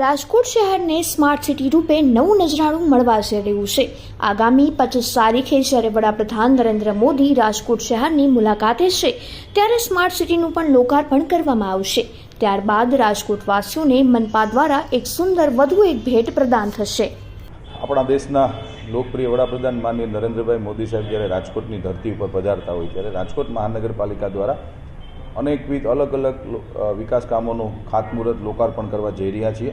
રાજકોટ શહેરને smart city રૂપે નવું નજરાણું મળવા જઈ રહ્યું છે. આગામી પચીસ તારીખે જ્યારે વડાપ્રધાન નરેન્દ્ર મોદી રાજકોટ શહેરની મુલાકાતે છે, ત્યારે સ્માર્ટ સિટીનું પણ લોકાર્પણ કરવામાં આવશે. ત્યારબાદ રાજકોટવાસીઓને મનપા દ્વારા એક સુંદર વધુ એક ભેટ પ્રદાન થશે. આપણા દેશના લોકપ્રિય વડાપ્રધાન માનનીય નરેન્દ્રભાઈ મોદી સાહેબ જ્યારે રાજકોટની ધરતી ઉપર પધારતા હોય, ત્યારે રાજકોટ મહાનગરપાલિકા દ્વારા અનેકવિધ અલગ અલગ વિકાસ કામોનું ખાતમુહૂર્ત લોકાર્પણ કરવા જઈ રહ્યા છીએ.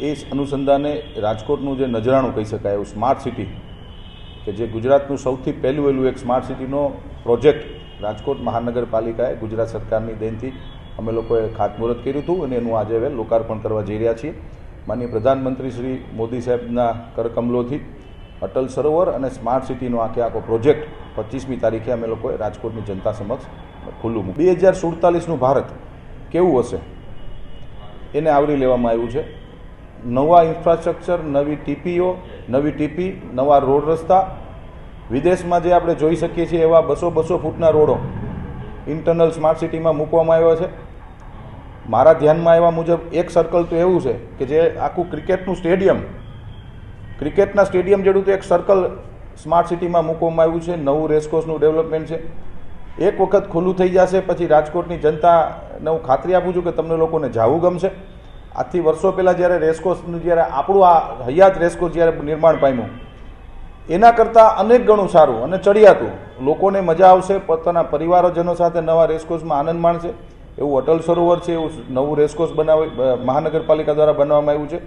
એ અનુસંધાને રાજકોટનું જે નજરાણું કહી શકાય એવું સ્માર્ટ સિટી, કે જે ગુજરાતનું સૌથી પહેલું વહેલું એક સ્માર્ટ સિટીનો પ્રોજેક્ટ રાજકોટ મહાનગરપાલિકાએ ગુજરાત સરકારની દેનથી અમે લોકોએ ખાતમુહૂર્ત કર્યું હતું અને એનું આજે હવે લોકાર્પણ કરવા જઈ રહ્યા છીએ. માનનીય પ્રધાનમંત્રી શ્રી મોદી સાહેબના કરકમલોથી અટલ સરોવર અને સ્માર્ટ સિટીનો આખે આખો પ્રોજેક્ટ પચીસમી તારીખે અમે લોકોએ રાજકોટની જનતા સમક્ષ ખુલ્લું બે હજાર સુડતાલીસનું ભારત કેવું હશે? એને આવરી લેવામાં આવ્યું છે. નવા ઇન્ફ્રાસ્ટ્રક્ચર નવી ટીપીઓ, નવી ટીપી, નવા રોડ રસ્તા. વિદેશમાં જે આપણે જોઈ શકીએ છીએ એવા બસો બસો ફૂટના રોડો ઇન્ટરનલ સ્માર્ટ સિટીમાં મૂકવામાં આવ્યા છે. મારા ધ્યાનમાં આવ્યા મુજબ એક સર્કલ તો એવું છે કે જે આખું ક્રિકેટનું સ્ટેડિયમ ક્રિકેટના સ્ટેડિયમ જેવું તો એક સર્કલ સ્માર્ટ સિટીમાં મૂકવામાં આવ્યું છે. નવું રેસકોર્સનું ડેવલપમેન્ટ છે. એક વખત ખુલ્લું થઈ જશે, પછી રાજકોટની જનતાને હું ખાતરી આપું છું કે તમને લોકોને જાવું ગમશે. આજથી વર્ષો પહેલાં જ્યારે રેસકોર્સનું જ્યારે આપણું આ હયાત રેસકોર્સ જ્યારે નિર્માણ પામ્યું, એના કરતાં અનેક ગણું સારું અને ચડિયાતું. લોકોને મજા આવશે, પોતાના પરિવારજનો સાથે નવા રેસકોર્સમાં આનંદ માણશે. એવું અટલ સરોવર છે, એવું નવું રેસકોર્સ બનાવી મહાનગરપાલિકા દ્વારા બનાવવામાં આવ્યું છે.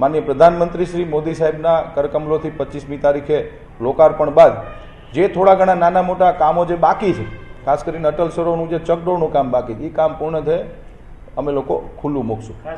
માનનીય પ્રધાનમંત્રી શ્રી મોદી સાહેબના કરકમલોથી પચીસમી તારીખે લોકાર્પણ બાદ, જે થોડા ઘણા નાના મોટા કામો જે બાકી છે ખાસ કરીને અટલ સરોવરનું જે ચકડોળનું કામ બાકી છે એ કામ પૂર્ણ થાય, અમે લોકો ખુલ્લું મૂકશું.